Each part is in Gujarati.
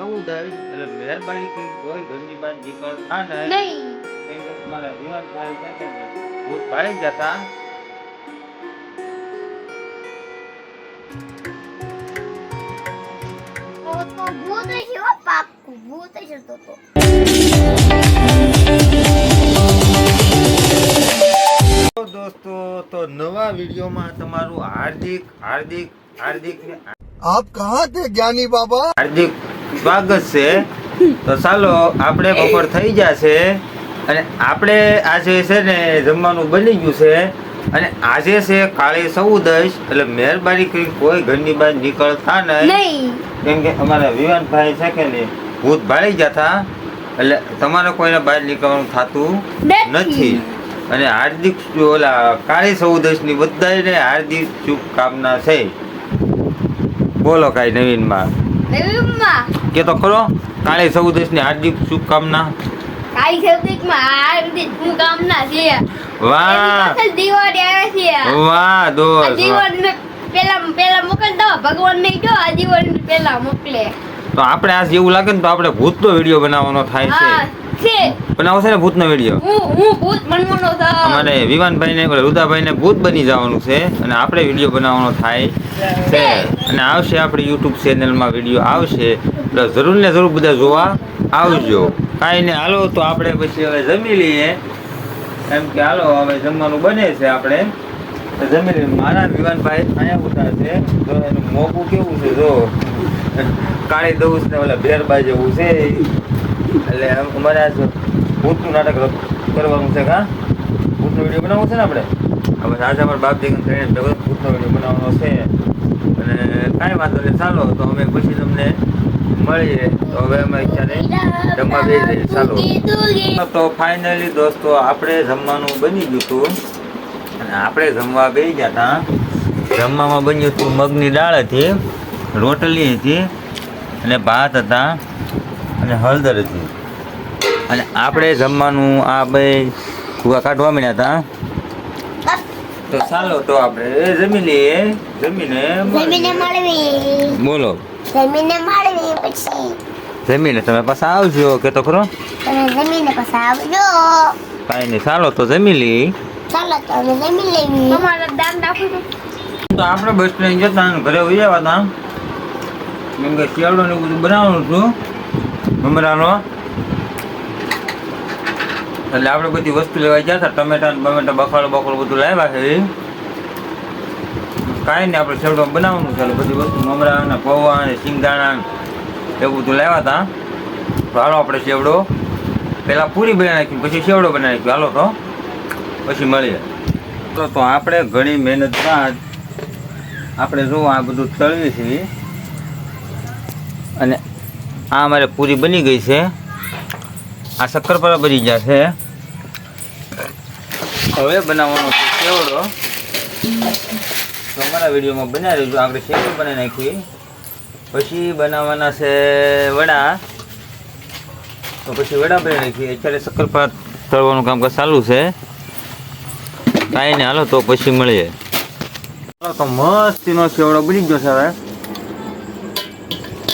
ચૌદ આવી એટલે મહેરબાની કરી કોઈ ઘરની બહાર નીકળતા નહીં નહીં કેમ કે તમારા વિવાદ ભાઈ છે કે ને, ભૂત ભાળી જતા તો તો ભૂત છે હો પાક્કું ભૂત છે તો તો તો દોસ્તો તો નવા વિડીયોમાં તમારું હાર્દિક હાર્દિક હાર્દિક ને आप कहाँ थे ज्ञानी बाबा હાર્દિક સ્વાગત છે. તો ચાલો આપણે બપોર થઈ જશે અને આપણે આજે છે ને જમવાનું બની ગયું છે અને આજે છે કાળી ચૌદશ એટલે મહેરબાની કરી કોઈ ઘરની બહાર નીકળતા નહીં. નહીં. કેમ કે અમારા વિવાનભાઈ છે કે ને ભૂત ભાળી જતા એટલે તમારે કોઈને બહાર નીકળવાનું થતું નથી. અને હાર્દિક ઓલા કાળી ચૌદશની બધાને હાર્દિક શુભકામના છે. બોલો કાંઈ નવીનમાં. કે તો ખરો કાલે સૌદેશની હાર્દિક શુભકામના. કાઈ શબ્દિકમાં આ રીતે હું છે વાહ. દિવાળી આવે છે. વાહ દોસ્ત વાહ. પેલા પેલા મોકલ ભગવાન ને જો આ દિવાળી પેલા મોકલે. તો આપણે આજ એવું લાગે ને તો આપણે ભૂતનો વીડિયો બનાવવાનો થાય છે. છે. બનાવો છે ને ભૂતનો વીડિયો. હું હું ભૂત બનવાનો છું. અમારે વિવાનભાઈને ઓલા રુદાભાઈને ભૂત બની જવાનું છે અને આપણે વીડિયો બનાવવાનો થાય છે. અને આવશે આપણી યુટ્યુબ ચેનલમાં વીડિયો આવશે. એટલે જરૂર ને જરૂર બધા જોવા આવજો. કાંઈ નહીં હાલો તો આપણે પછી હવે જમી લઈએ. એમ કે હાલો હવે જમવાનું બને છે આપણે. જમી લઈએ. મારા વિવાનભાઈ અહીંયા ઉતા છે. તો એનું મોગું કેવું છે જો. કાળી દઉં ને ઓલા ભેરબા જેવું છે. એટલે અમારે આજ ભૂતનું નાટક કરવાનું છે કા ભૂતનો વીડિયો બનાવવો છે ને આપણે? હવે આજે અમારા બાપ દીકરા થઈને ભૂતનો વીડિયો બનાવવાનો છે. અને કાંઈ વાંધો નહીં, ચાલો, તો અમે પછી તમને મળીએ. તો હવે અમે અત્યારે જમવા બે જઈએ ચાલો. તો ફાઇનલી દોસ્તો, આપણે જમવાનું બની ગયું હતું. અને આપણે જમવા બે ગયા હતા. જમવામાં બન્યું હતું મગની દાળ હતી, રોટલી હતી અને ભાત હતા. અને હળદર હતું અને આપણે જમવાનું આ ભાઈ કુવા કાઢવા મળ્યા હતા તો ચાલો તો આપણે જમી લઈએ જમીને જમીને મળવી બોલો. જમીને મળવી પછી. જમીને તમે પાછા આવજો કે તો ખરો? તમે જમીને પાછા આવજો. કાંઈ નહીં ચાલો તો જમી લઈએ. ચાલો તો અમે જમી લેવી તમારા દાન રાખું તો આપણે બસ સ્ટેન્ડ જતા ઘરે વહી આવ્યા હતા કેમ કે શિયાળો ને એવું બધું બનાવવાનું હતું મમરાનો. એટલે આપણે બધી વસ્તુ લેવા ગયા હતા, ટમેટા બમેટા, બફાળો બફાળો બધું લાવ્યા છે. કાંઈ નહીં, આપણે શેવડો બનાવવાનું છે. બધી વસ્તુ મમરા ને પૌવા ને સિંગદાણા એવું બધું લાવ્યા હતા. હાલો આપણે શેવડો પહેલાં પૂરી બનાવી નાખ્યું પછી શેવડો બનાવી નાખ્યું હાલો તો. પછી મળીએ. તો તો આપણે ઘણી મહેનત બાદ આપણે જો આ બધું તળવી છે. અને આ અમારે પૂરી બની ગઈ છે. આ શક્કરપારા બની ગયા છે. હવે બનાવવાનો છે સેવડો તો અમારા વિડીયોમાં બનાવી રહેજો. આપણે સેવડો બનાવી નાખી પછી બનાવવાના છે વડા. તો પછી વડા બનાવી નાખીએ. અત્યારે શક્કરપારા તળવાનું કામકાજ ચાલુ છે. કાંઈ ને હાલો તો પછી મળીએ. તો મસ્તીનો સેવડો બની ગયો છે હવે.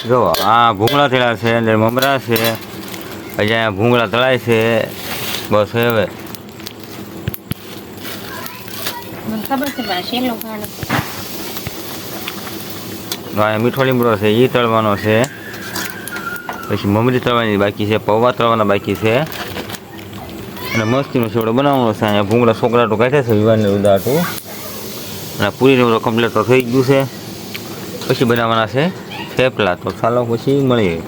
જો આ ભૂંગળા થયેલા છે અંદર મમરા છે પછી અહીંયા ભૂંગળા તળાય છે બસ હવે. મીઠો લીમડો છે એ તળવાનો છે. પછી મમરી તળવાની બાકી છે પૌવા તળવાના બાકી છે. અને મસ્તીનો સેવડો બનાવવાનો છે અહીંયા ભૂંગળા છોકરા તો કાઢે છે વિવાનને ઉદાટું. અને પૂરીનો કમ્પ્લેટ તો થઈ ગયું છે. પછી બનાવવાના છે. થેપલા તો ચાલો પછી મળીએ.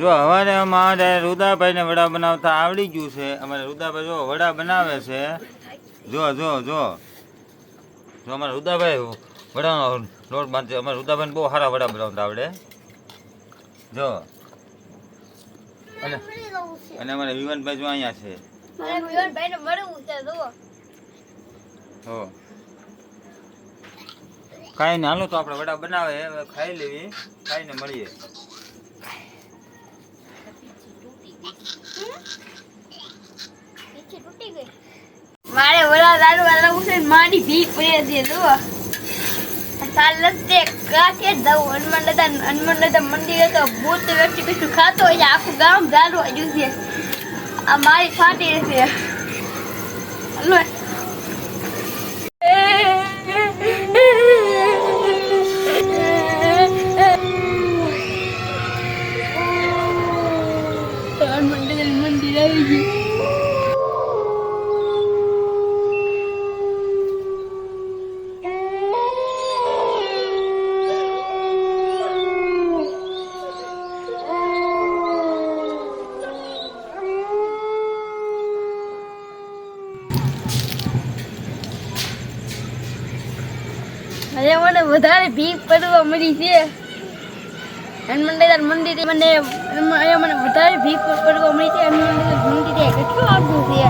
જો અમારે અમારે રુદાભાઈને વડા બનાવતા આવડી ગયું છે. અમારે રુદાભાઈ જો વડા બનાવે છે. જો જો જો. જો અમારે રુદાભાઈ વડાનો લોટ બાંધે અમારે રુદાભાઈને બહુ સારા વડા બનાવતા આવડે. જો. અને અને અમારે વિવાનભાઈ જો અહીંયા છે. મારે વિવાનભાઈ ને મળવું છે જો. હો કાંઈ ને હાલો તો આપણે વડા બનાવે ખાઈ લેવી. ખાઈને મળીએ. મારે વડા દારૂ વાળા ઉસે મારી ભીખ પડે છે જો ચાલ તે કાઠે દઉં હનુમાન દાદા હનુમાન દાદા મંદિરે તો ભૂત વ્યક્તિ કશું ખાતો હોય આખું ગામ દારૂ આજુ છે. આ મારી ફાટી છે. હલો. મને વધારે ભીખ પડવા મળી છે. હનુમાન દાદા મંદિરે મને, અહીંયા મને વધારે ભીખ પડવા મળી છે. હનુમાન દાદા મંદિરે કેટલું આગું છે.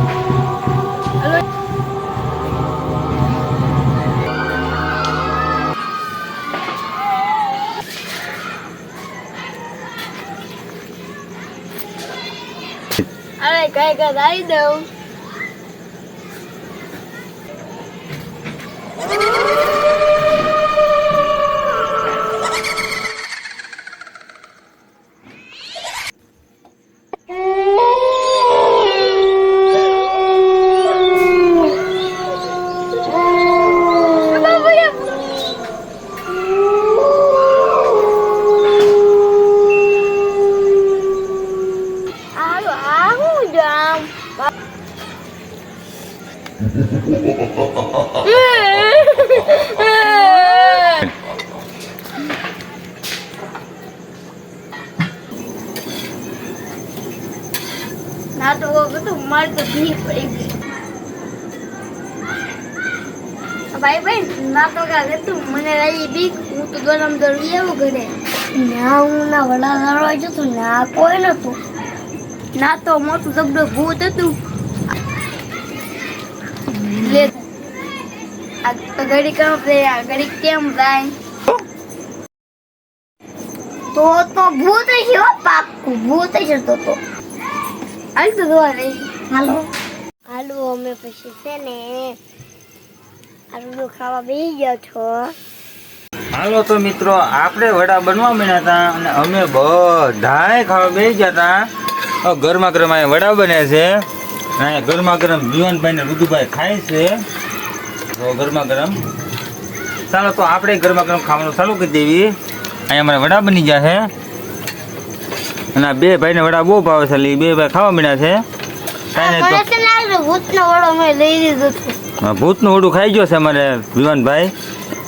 અરે કઈ કઈ આવી દઉં આવું આવું જામ ના તો બધું મારે તો ભીખ પડી ગઈ. ભાઈ ભાઈ ના તો કાંઈ હતું મને લાગી બીક. હું તો ગરમ દોડી આવું ઘરે. ના હું ના વડા લડવા જતો ના કોઈ નતું. ના તો મોટું જબડું ભૂત હતું. લે આ તો ઘડી કામ છે આ ઘડી કેમ જાય? તો તો ભૂત છે પાકું ભૂત છે તો તો. હાલ તો હાલો. હાલો અમે પછી છે ને આલુ ખાવા બેસી ગયા છો. હાલો તો મિત્રો આપણે વડા બનવા માંડ્યા હતા અને અમે બધાએ ખાવા બેસી ગયા હતા. ગરમા ગરમ અહીંયા વડા બને છે. અહીંયા ગરમા ગરમ જીવનભાઈ ને ઋતુભાઈ ખાય છે. તો ગરમા ગરમ. ચાલો તો આપણે ગરમા ગરમ ખાવાનું ચાલુ કરી દેવી. અહીંયા અમારે વડા બની ગયા છે. અને આ બે ભાઈને વડા બહુ ભાવે છે એટલે બે ભાઈ ખાવા માંડ્યા છે. કાંઈ નહીં તો મને છે ને આલુ ભૂતનો વડો મેં લઈ લીધું હતું ભૂતનું ઓડું ખાઈ ગયો છે અમારે વિવાનભાઈ.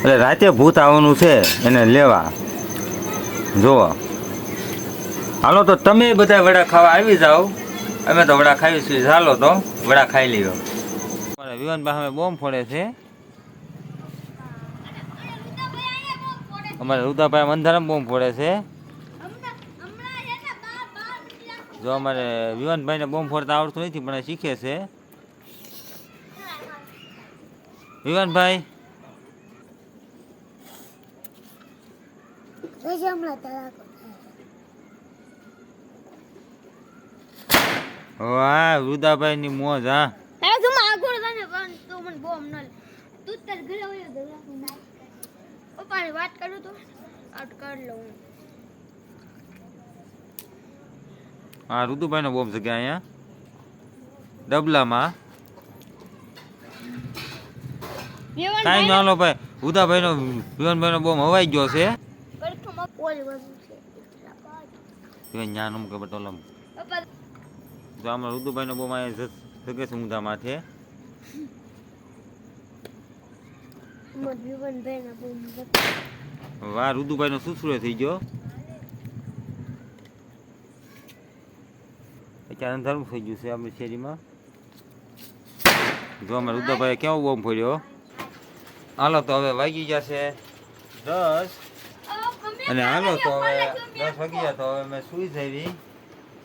એટલે રાતે ભૂત આવવાનું છે એને લેવા. જુઓ હાલો તો તમે બધા વડા ખાવા આવી જાઓ. અમે તો વડા ખાઈશું છીએ. ચાલો તો વડા ખાઈ લ્યો. અમારા વિવાનભાઈ અમે બોમ્બ ફોડે છે. અમારે રુદાભાઈ અંધારામાં બોમ્બ ફોડે છે. જો અમારે વિવાનભાઈને બોમ્બ ફોડતા આવડતું નથી, પણ શીખે છે. વિવાનભાઈ. વાહ રુદાભાઈ ની મોજ, હા. વાત કરું તો, આટ કર લઉં હા ઋતુભાઈ નો બોમ્બ જગ્યા અહીંયા? ડબલામાં. કાંઈ ન હાલો ભાઈ ઉદાભાઈ નો વિવાનભાઈ નો બોમ્બ હવાઈ ગયો છે. કડકમાં પોલ વધુ છે. હવે ન્યા નમ કે બટોલમ પપ્પા તો આમાં ઋતુભાઈ નો બોમ્બ અહીંયા જગે છે ઊંધા માથે. વાહ ઋતુભાઈ નો સુસુરે થઈ ગયો. અત્યારે અંધારું થઈ ગયું છે આપણી શેરીમાં. જો અમારે ઉદ્ધવભાઈ કેવો બોમ ફોડ્યો હાલો તો હવે વાગી જશે દસ. અને હાલો તો હવે દસ વાગી ગયા તો હવે મેં સુઈ જઈ.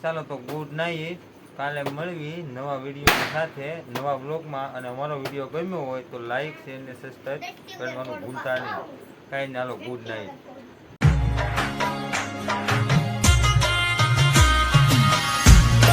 ચાલો તો ગુડ નાઇટ. કાલે મળવી નવા વીડિયો સાથે, નવા બ્લોગમાં અને અમારો વીડિયો ગમ્યો હોય તો લાઈક, શેર ને સબસ્ક્રાઈબ કરવાનું ભૂલતા નહીં. કાંઈ ના હાલો, ગુડ નાઇટ.